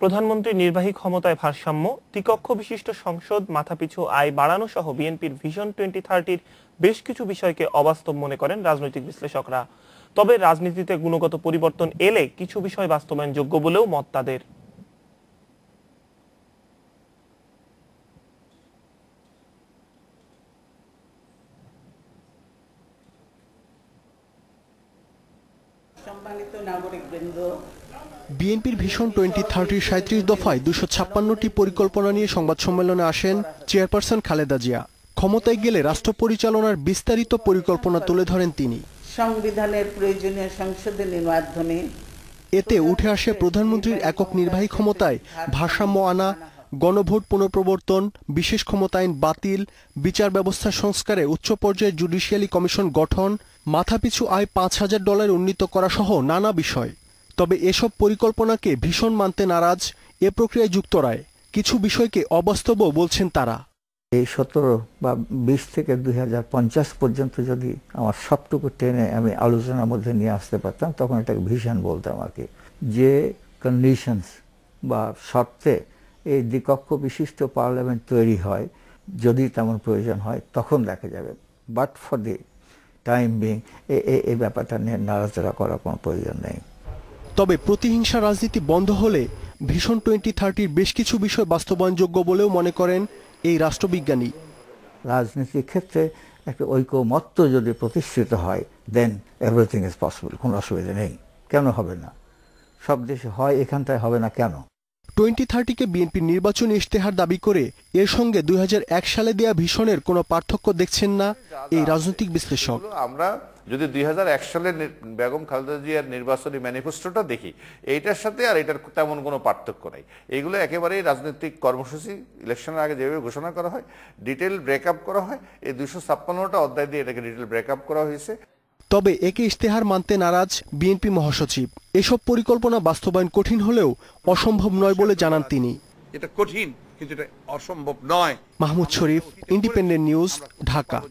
প্রধানমন্ত্রীর নির্বাহী ক্ষমতায় ভারসাম্য, ত্রিকক্ষ বিশিষ্ট সংসদ, মাথাপিছু আয় বাড়ানো সহ বিএনপির ভিশন টোয়েন্টি থার্টির বেশ কিছু বিষয়কে অবাস্তব মনে করেন রাজনৈতিক বিশ্লেষকরা। তবে রাজনীতিতে গুণগত পরিবর্তন এলে কিছু বিষয় বাস্তবায়নযোগ্য বলেও মত তাদের। সম্মানিত নাগরিকবৃন্দ বিএনপির ভীষণ টোয়েন্টি থার্টির সাঁত্রিশ দফায় দুশো ছাপ্পান্নটি পরিকল্পনা নিয়ে সংবাদ সম্মেলনে আসেন চেয়ারপারসন খালেদা জিয়া। ক্ষমতায় গেলে রাষ্ট্র পরিচালনার বিস্তারিত পরিকল্পনা তুলে ধরেন তিনি। সংবিধানের প্রয়োজনীয় সংশোধনের মাধ্যমে এতে উঠে আসে প্রধানমন্ত্রীর একক নির্বাহী ক্ষমতায় ভারসাম্য আনা গণভোট পুনঃপ্রবর্তন বিশেষ ক্ষমতায়ন বাতিল বিচার ব্যবস্থা সংস্কারে উচ্চ পর্যায়ের জুডিশিয়ালি কমিশন গঠন মাথাপিছু আয় পাঁচ হাজার ডলার উন্নীত করা সহ নানা বিষয়। তবে এসব পরিকল্পনাকে ভীষণ মানতে নারাজ এ প্রক্রিয়ায় যুক্ত রায় কিছু বিষয়কে অবাস্তবও বলছেন তারা। এই সতেরো বা বিশ থেকে দুই হাজার পঞ্চাশ পর্যন্ত যদি আমার সবটুকু টেনে আমি আলোচনার মধ্যে নিয়ে আসতে পারতাম, তখন এটাকে ভীষণ বলতাম আর কি। যে কন্ডিশনস বা শর্তে এই দ্বিকক্ষ বিশিষ্ট পার্লামেন্ট তৈরি হয়, যদি তেমন প্রয়োজন হয়, তখন দেখা যাবে। But for the time being এই ব্যাপারটা নিয়ে নাড়াচাড়া করার কোনো প্রয়োজন নেই। তবে প্রতিহিংসা রাজনীতি বন্ধ হলে ভীষণ টোয়েন্টি থার্টির বেশ কিছু বিষয় বাস্তবায়নযোগ্য বলেও মনে করেন এই রাষ্ট্রবিজ্ঞানী। রাজনীতির ক্ষেত্রে একটা ঐকমত্য যদি প্রতিষ্ঠিত হয় দেন এভরিথিং ইজ পসিবল কোনো অসুবিধা নেই। কেন হবে না? সব দেশে হয় এখানটায় হবে না কেন? টোয়েন্টি থার্টিকে বিএনপির নির্বাচনী ইশতেহার দাবি করে এর সঙ্গে দুই হাজার এক সালে দেয়া ভীষণের কোনো পার্থক্য দেখছেন না এই রাজনৈতিক বিশ্লেষক। আমরা যদি দুই সালে নি- বেগম খালেদা জিয়ার নির্বাচনী ম্যানিফেস্টোটা দেখি এইটার সাথে আর এটার তেমন কোনো পার্থক্য নাই। এগুলো একেবারেই রাজনৈতিক কর্মসূচি ইলেকশনের আগে যেভাবে ঘোষণা করা হয় ডিটেল ব্রেকআপ করা হয় এই দুশো ছাপ্পান্নটা অধ্যায় দিয়ে এটাকে ডিটেল ব্রেকআপ করা হয়েছে। তবে একে ইশতেহার মানতে নারাজ বিএনপি মহাসচিব। এসব পরিকল্পনা বাস্তবায়ন কঠিন হলেও অসম্ভব নয় বলে জানান তিনি। এটা কঠিন কিন্তু এটা অসম্ভব নয়। Mahmud Sharif independent news Dhaka.